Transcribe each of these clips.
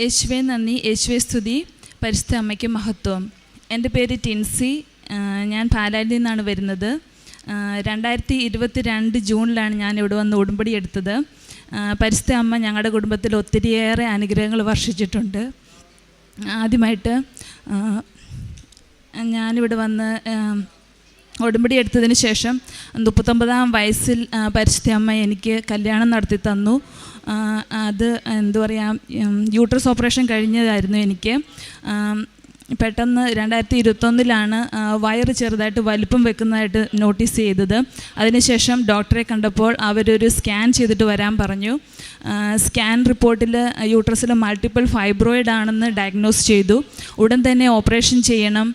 യേശുവെ നന്ദി. യേശുവെ സ്തുതി. പരിശുദ്ധ അമ്മയ്ക്ക് മഹത്വം. എന്റെ പേര് ടിൻസി. ഞാൻ പാലാലിൽ നിന്നാണ് വരുന്നത്. രണ്ടായിരത്തി ഇരുപത്തി രണ്ട് ജൂണിലാണ് ഞാൻ ഇവിടെ വന്ന് ഉടമ്പടി എടുത്തത്. പരിസ്ഥ അമ്മ ഞങ്ങളുടെ കുടുംബത്തിൽ ഒത്തിരിയേറെ അനുഗ്രഹങ്ങൾ വർഷിച്ചിട്ടുണ്ട്. ആദ്യമായിട്ട് ഞാനിവിടെ വന്ന് ഉടമ്പടി എടുത്തതിന് ശേഷം മുപ്പത്തൊമ്പതാം വയസ്സിൽ പരിശുദ്ധ അമ്മ എനിക്ക് കല്യാണം നടത്തി തന്നു. അത് എന്താ പറയുക യൂട്രസ് ഓപ്പറേഷൻ കഴിഞ്ഞതായിരുന്നു എനിക്ക്. പെട്ടെന്ന് രണ്ടായിരത്തി ഇരുപത്തൊന്നിലാണ് വയറ് ചെറുതായിട്ട് വലിപ്പം വെക്കുന്നതായിട്ട് നോട്ടീസ് ചെയ്തത്. അതിനുശേഷം ഡോക്ടറെ കണ്ടപ്പോൾ അവരൊരു സ്കാൻ ചെയ്തിട്ട് വരാൻ പറഞ്ഞു. സ്കാൻ റിപ്പോർട്ടിൽ യൂട്രസിൽ മൾട്ടിപ്പിൾ ഫൈബ്രോയിഡ് ആണെന്ന് ഡയഗ്നോസ് ചെയ്തു. ഉടൻ തന്നെ ഓപ്പറേഷൻ ചെയ്യണം.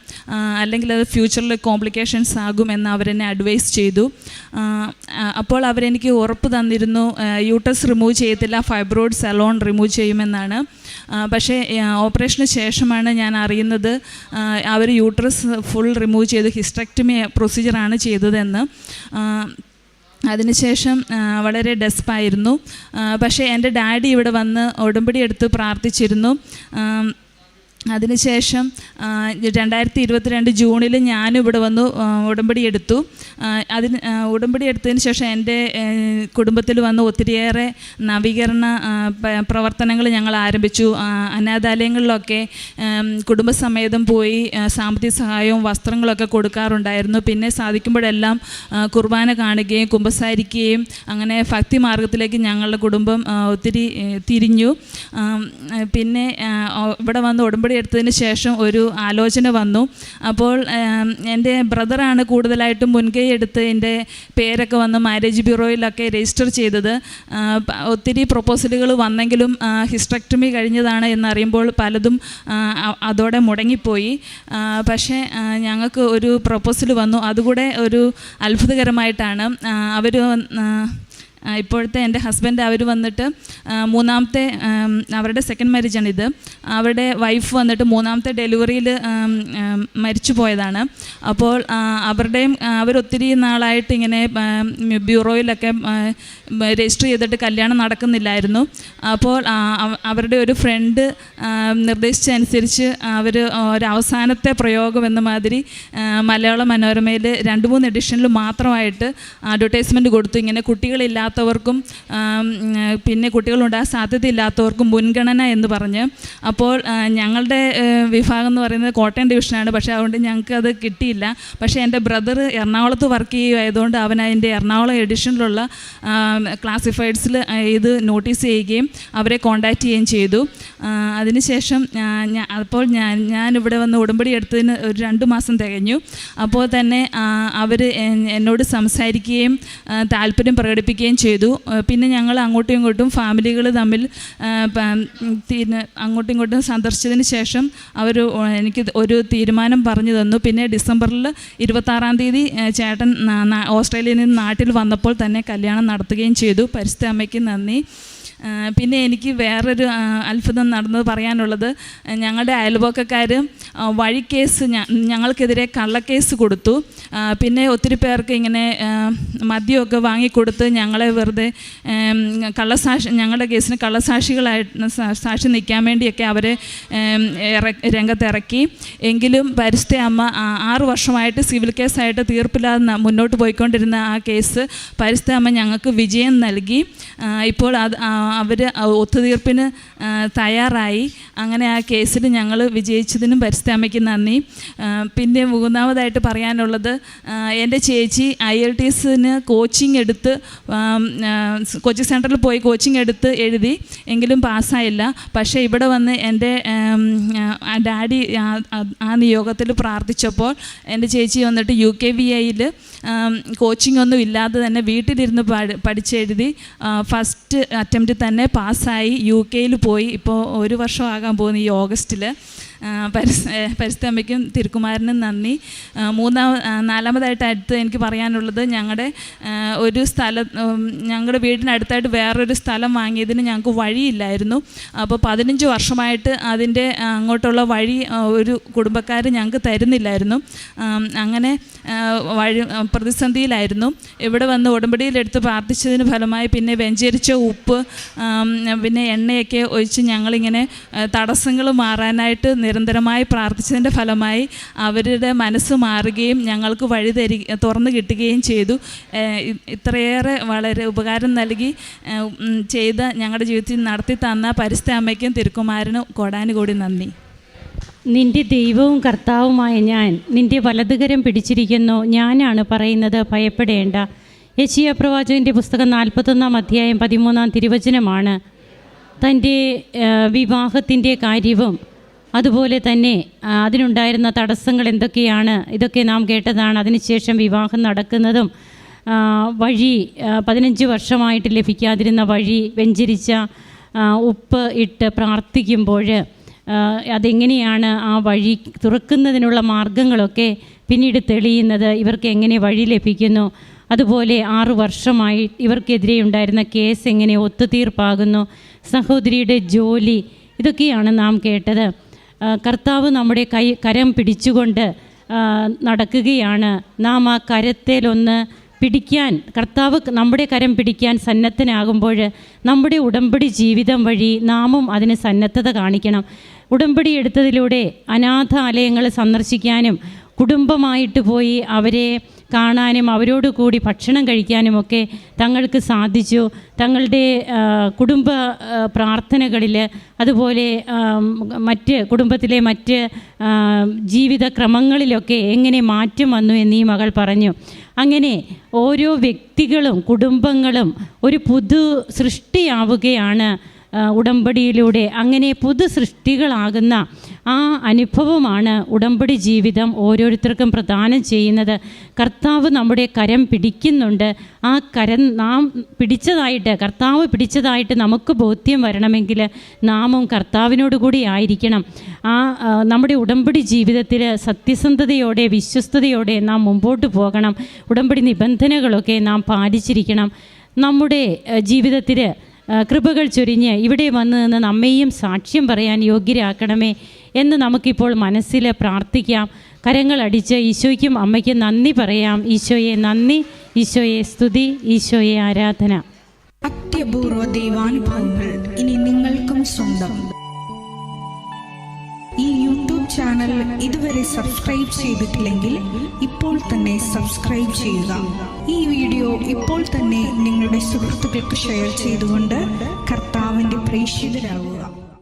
അല്ലെങ്കിൽ അത് ഫ്യൂച്ചറിൽ കോംപ്ലിക്കേഷൻസ് ആകുമെന്ന് അവരെന്നെ അഡ്വൈസ് ചെയ്തു. അപ്പോൾ അവരെനിക്ക് ഉറപ്പ് തന്നിരുന്നു. യൂട്രസ് റിമൂവ് ചെയ്യത്തില്ല ഫൈബ്രോയിഡ് സലോൺ റിമൂവ് ചെയ്യുമെന്നാണ്. പക്ഷേ ഓപ്പറേഷന് ശേഷമാണ് ഞാൻ അറിയുന്നത് അവർ യൂട്രസ് ഫുൾ റിമൂവ് ചെയ്ത് ഹിസ്റ്റക്ടമി പ്രൊസീജിയറാണ് ചെയ്തതെന്ന്. അതിനുശേഷം വളരെ ഡെസ്പായിരുന്നു. പക്ഷേ എന്റെ ഡാഡി ഇവിടെ വന്ന് ഉടമ്പടി എടുത്ത് പ്രാർത്ഥിച്ചിരുന്നു. അതിനുശേഷം രണ്ടായിരത്തി ഇരുപത്തിരണ്ട് ജൂണിൽ ഞാനും ഇവിടെ വന്നു ഉടമ്പടി എടുത്തു. അതിന് ഉടമ്പടി എടുത്തതിന് ശേഷം എന്റെ കുടുംബത്തിൽ വന്ന് ഒത്തിരിയേറെ നവീകരണ പ്രവർത്തനങ്ങൾ ഞങ്ങൾ ആരംഭിച്ചു. അനാഥാലയങ്ങളിലൊക്കെ കുടുംബസമേതം പോയി സാമ്പത്തിക സഹായവും വസ്ത്രങ്ങളൊക്കെ കൊടുക്കാറുണ്ടായിരുന്നു. പിന്നെ സാധിക്കുമ്പോഴെല്ലാം കുർബാന കാണുകയും കുമ്പസാരിക്കുകയും അങ്ങനെ ഭക്തി മാർഗത്തിലേക്ക് ഞങ്ങളുടെ കുടുംബം ഒത്തിരി തിരിഞ്ഞു. പിന്നെ ഇവിടെ വന്ന് ഉടമ്പടി എടുത്തതിന് ശേഷം ഒരു ആലോചന വന്നു. അപ്പോൾ എന്റെ ബ്രദറാണ് കൂടുതലായിട്ടും മുൻകൈ എടുത്ത് എന്റെ പേരൊക്കെ വന്ന് മാരേജ് ബ്യൂറോയിലൊക്കെ രജിസ്റ്റർ ചെയ്തത്. ഒത്തിരി പ്രൊപ്പോസലുകൾ വന്നെങ്കിലും ഹിസ്റ്റക്ടമി കഴിഞ്ഞതാണ് എന്നറിയുമ്പോൾ പലതും അതോടെ മുടങ്ങിപ്പോയി. പക്ഷേ ഞങ്ങൾക്ക് ഒരു പ്രൊപ്പോസൽ വന്നു. അതുകൂടെ ഒരു അത്ഭുതകരമായിട്ടാണ് അവർ ഇപ്പോഴത്തെ എന്റെ ഹസ്ബൻഡ് അവർ വന്നിട്ട് മൂന്നാമത്തെ അവരുടെ സെക്കൻഡ് മാരേജാണ് ഇത്. അവരുടെ വൈഫ് വന്നിട്ട് മൂന്നാമത്തെ ഡെലിവറിയിൽ മരിച്ചു പോയതാണ്. അപ്പോൾ അവരുടെയും അവരൊത്തിരി നാളായിട്ട് ഇങ്ങനെ ബ്യൂറോയിലൊക്കെ രജിസ്റ്റർ ചെയ്തിട്ട് കല്യാണം നടക്കുന്നില്ലായിരുന്നു. അപ്പോൾ അവരുടെ ഒരു ഫ്രണ്ട് നിർദ്ദേശിച്ചനുസരിച്ച് അവർ ഒരു അവസാനത്തെ പ്രയോഗം എന്ന മാതിരി മലയാള മനോരമയിൽ രണ്ട് മൂന്ന് എഡിഷനിൽ മാത്രമായിട്ട് അഡ്വർടൈസ്മെന്റ് കൊടുത്തു. ഇങ്ങനെ കുട്ടികളില്ലാത്തവർക്കും ഉം, പിന്നെ കുട്ടികളുണ്ടാകാൻ സാധ്യതയില്ലാത്തവർക്കും മുൻഗണന എന്ന് പറഞ്ഞ് അപ്പോൾ ഞങ്ങളുടെ വിഭാഗം എന്ന് പറയുന്നത് കോട്ടയം ഡിവിഷനാണ്. പക്ഷേ അതുകൊണ്ട് ഞങ്ങൾക്ക് അത് കിട്ടിയില്ല. പക്ഷേ എന്റെ ബ്രദർ എറണാകുളത്ത് വർക്ക് ചെയ്യുമായതുകൊണ്ട് അവൻ അതിന്റെ എറണാകുളം എഡിഷനിലുള്ള ക്ലാസിഫൈഡ്സിൽ ഇത് നോട്ടീസ് ചെയ്യുകയും അവരെ കോണ്ടാക്റ്റ് ചെയ്യുകയും ചെയ്തു. അതിനുശേഷം അപ്പോൾ ഞാൻ ഞാനിവിടെ വന്ന് ഉടമ്പടി എടുത്തതിന് ഒരു രണ്ട് മാസം തികഞ്ഞു. അപ്പോൾ തന്നെ അവർ എന്നോട് സംസാരിക്കുകയും താല്പര്യം പ്രകടിപ്പിക്കുകയും ചെയ്തു. പിന്നെ ഞങ്ങൾ അങ്ങോട്ടും ഇങ്ങോട്ടും ഫാമിലികൾ തമ്മിൽ അങ്ങോട്ടും ഇങ്ങോട്ടും സന്ദർശിച്ചതിന് ശേഷം അവർ എനിക്ക് ഒരു തീരുമാനം പറഞ്ഞു തന്നു. പിന്നെ ഡിസംബറിൽ ഇരുപത്താറാം തീയതി ചേട്ടൻ ഓസ്ട്രേലിയയിൽ നിന്ന് നാട്ടിൽ വന്നപ്പോൾ തന്നെ കല്യാണം നടത്തുകയും ചെയ്തു. പരിസ്ഥിതി അമ്മയ്ക്ക് നന്ദി. പിന്നെ എനിക്ക് വേറൊരു അത്ഭുതം നടന്നത് പറയാനുള്ളത് ഞങ്ങളുടെ അയൽവക്കക്കാർ വഴി കേസ് ഞങ്ങൾക്കെതിരെ കള്ളക്കേസ് കൊടുത്തു. പിന്നെ ഒത്തിരി പേർക്ക് ഇങ്ങനെ മദ്യമൊക്കെ വാങ്ങിക്കൊടുത്ത് ഞങ്ങളെ വെറുതെ കള്ളസാക്ഷി ഞങ്ങളുടെ കേസിന് കള്ളസാക്ഷികളായിട്ട് സാക്ഷി നിൽക്കാൻ വേണ്ടിയൊക്കെ അവരെ രംഗത്തിറക്കി. എങ്കിലും പരിസ്ഥിതി അമ്മ ആറു വർഷമായിട്ട് സിവിൽ കേസായിട്ട് തീർപ്പില്ലാതെ മുന്നോട്ട് പോയിക്കൊണ്ടിരുന്ന ആ കേസ് പരിസ്ഥിതി അമ്മ ഞങ്ങൾക്ക് വിജയം നൽകി. ഇപ്പോൾ അത് അവർ ഒത്തുതീർപ്പിന് തയ്യാറായി. അങ്ങനെ ആ കേസിൽ ഞങ്ങൾ വിജയിച്ചതിനും പരിസ്ഥാമയ്ക്ക് നന്ദി. പിന്നെ മൂന്നാമതായിട്ട് പറയാനുള്ളത് എന്റെ ചേച്ചി ഐ എൽ ടി എസിന് കോച്ചിങ് എടുത്ത് കോച്ചിങ് സെന്ററിൽ പോയി കോച്ചിങ് എടുത്ത് എഴുതി. എങ്കിലും പാസ്സായില്ല. പക്ഷേ ഇവിടെ വന്ന് എന്റെ ഡാഡി ആ- നിയോഗത്തിൽ പ്രാർത്ഥിച്ചപ്പോൾ എന്റെ ചേച്ചി വന്നിട്ട് യു കെ വി ഐയിൽ കോച്ചിങ് ഒന്നും ഇല്ലാതെ തന്നെ വീട്ടിലിരുന്ന് പഠിച്ചെഴുതി ഫസ്റ്റ് അറ്റംപ്റ്റ് തന്നെ പാസ്സായി യു കെയിൽ പോയി. ഇപ്പോൾ ഒരു വർഷമാകാൻ പോകുന്നു ഈ ഓഗസ്റ്റിൽ പരിസ്ഥ പരിസ്ഥിതി അമ്മയ്ക്കും തിരുക്കുമാരനും നന്ദി. മൂന്നാം നാലാമതായിട്ട് അടുത്ത് എനിക്ക് പറയാനുള്ളത് ഞങ്ങളുടെ ഒരു സ്ഥലം ഞങ്ങളുടെ വീടിനടുത്തായിട്ട് വേറൊരു സ്ഥലം വാങ്ങിയതിന് ഞങ്ങൾക്ക് വഴിയില്ലായിരുന്നു. അപ്പോൾ പതിനഞ്ച് വർഷമായിട്ട് അതിന്റെ അങ്ങോട്ടുള്ള വഴി ഒരു കുടുംബക്കാർ ഞങ്ങൾക്ക് തരുന്നില്ലായിരുന്നു. അങ്ങനെ വഴി പ്രതിസന്ധിയിലായിരുന്നു. ഇവിടെ വന്ന് ഉടമ്പടിയിലെടുത്ത് പ്രാർത്ഥിച്ചതിന് ഫലമായി പിന്നെ വെഞ്ചരിച്ച ഉപ്പ് പിന്നെ എണ്ണയൊക്കെ ഒഴിച്ച് ഞങ്ങളിങ്ങനെ തടസ്സങ്ങൾ മാറാനായിട്ട് നിരന്തരമായി പ്രാർത്ഥിച്ചതിന്റെ ഫലമായി അവരുടെ മനസ്സ് മാറുകയും ഞങ്ങൾക്ക് വഴി തരി തുറന്നു കിട്ടുകയും ചെയ്തു. ഇത്രയേറെ വളരെ ഉപകാരം നൽകി. ചെയ്ത ഞങ്ങളുടെ ജീവിതത്തിൽ നടത്തി തന്ന പരിസ്ഥിതി അമ്മയ്ക്കും തിരുക്കുമാരനും കോടാനുകൂടി നന്ദി. നിന്റെ ദൈവവും കർത്താവുമായ ഞാൻ നിന്റെ വലതുകരം പിടിച്ചിരിക്കുന്നു. ഞാനാണ് പറയുന്നത് ഭയപ്പെടേണ്ട. യശിയ പ്രവാചകന്റെ പുസ്തകം നാൽപ്പത്തൊന്നാം അധ്യായം പതിമൂന്നാം തിരുവചനമാണ്. തന്റെ വിവാഹത്തിന്റെ കാര്യവും അതുപോലെ തന്നെ അതിനുണ്ടായിരുന്ന തടസ്സങ്ങൾ എന്തൊക്കെയാണ്? ഇതൊക്കെ നാം കേട്ടതാണ്. അതിനുശേഷം വിവാഹം നടക്കുന്നതും വഴി പതിനഞ്ച് വർഷമായിട്ട് ലഭിക്കാതിരുന്ന വഴി വെഞ്ചരിച്ച ഉപ്പ് ഇട്ട് പ്രാർത്ഥിക്കുമ്പോൾ അതെങ്ങനെയാണ് ആ വഴി തുറക്കുന്നതിനുള്ള മാർഗങ്ങളൊക്കെ പിന്നീട് തെളിയുന്നത്? ഇവർക്ക് എങ്ങനെ വഴി ലഭിക്കുന്നു? അതുപോലെ ആറു വർഷമായി ഇവർക്കെതിരെ ഉണ്ടായിരുന്ന കേസ് എങ്ങനെ ഒത്തുതീർപ്പാകുന്നു? സഹോദരിയുടെ ജോലി ഇതൊക്കെയാണ് നാം കേട്ടത്. കർത്താവ് നമ്മുടെ കൈ കരം പിടിച്ചുകൊണ്ട് നടക്കുകയാണ്. നാം ആ കരത്തേലൊന്ന് പിടിക്കാൻ കർത്താവ് നമ്മുടെ കരം പിടിക്കാൻ സന്നദ്ധനാകുമ്പോൾ നമ്മുടെ ഉടമ്പടി ജീവിതം വഴി നാമും അതിന് സന്നദ്ധത കാണിക്കണം. ഉടമ്പടി എടുത്തതിലൂടെ അനാഥാലയങ്ങൾ സന്ദർശിക്കാനും കുടുംബമായിട്ട് പോയി അവരെ കാണാനും അവരോട് കൂടി ഭക്ഷണം കഴിക്കാനും ഒക്കെ തങ്ങൾക്ക് സാധിച്ചു. തങ്ങളുടെ കുടുംബ പ്രാർത്ഥനകളിൽ അതുപോലെ മറ്റ് കുടുംബത്തിലെ മറ്റ് ജീവിതക്രമങ്ങളിലൊക്കെ ജീവിത ക്രമങ്ങളിലൊക്കെ എങ്ങനെ മാറ്റം വന്നു എന്ന് ഈ മകൾ പറഞ്ഞു. അങ്ങനെ ഓരോ വ്യക്തികളും കുടുംബങ്ങളും ഒരു പുതു സൃഷ്ടിയാവുകയാണ് ഉടമ്പടിയിലൂടെ. അങ്ങനെ പുതു സൃഷ്ടികളാകുന്ന ആ അനുഭവമാണ് ഉടമ്പടി ജീവിതം ഓരോരുത്തർക്കും പ്രദാനം ചെയ്യുന്നത്. കർത്താവ് നമ്മുടെ കരം പിടിക്കുന്നുണ്ട്. ആ കരം നാം പിടിച്ചതായിട്ട് കർത്താവ് പിടിച്ചതായിട്ട് നമുക്ക് ബോധ്യം വരണമെങ്കിൽ നാമും കർത്താവിനോട് കൂടി ആയിരിക്കണം. ആ നമ്മുടെ ഉടമ്പടി ജീവിതത്തിൽ സത്യസന്ധതയോടെ വിശ്വസ്തയോടെ നാം മുമ്പോട്ട് പോകണം. ഉടമ്പടി നിബന്ധനകളൊക്കെ നാം പാലിച്ചിരിക്കണം. നമ്മുടെ ജീവിതത്തിൽ കൃപകൾ ചൊരിഞ്ഞ് ഇവിടെ വന്ന് നിന്ന് നമ്മെയും സാക്ഷ്യം പറയാൻ യോഗ്യരാക്കണമേ. എന്ന് നമുക്കിപ്പോൾ മനസ്സിൽ പ്രാർത്ഥിക്കാം. കരങ്ങളടിച്ച് ഈശോയ്ക്കും അമ്മയ്ക്കും നന്ദി പറയാം. ഈശോയെ നന്ദി ഈശോയെ സ്തുതി ഈശോയെ ആരാധന. അത്യപൂർവ ദൈവാനുഭവങ്ങൾ ഇനി നിങ്ങൾക്കും സ്വന്തം. ഈ യൂട്യൂബ് ചാനൽ ഇതുവരെ സബ്സ്ക്രൈബ് ചെയ്തിട്ടില്ലെങ്കിൽ ഇപ്പോൾ തന്നെ സബ്സ്ക്രൈബ് ചെയ്യുക. ഈ വീഡിയോ ഇപ്പോൾ തന്നെ നിങ്ങളുടെ സുഹൃത്തുക്കൾക്ക് ഷെയർ ചെയ്തുകൊണ്ട് കർത്താവിന്റെ പ്രേക്ഷിതരാകുക.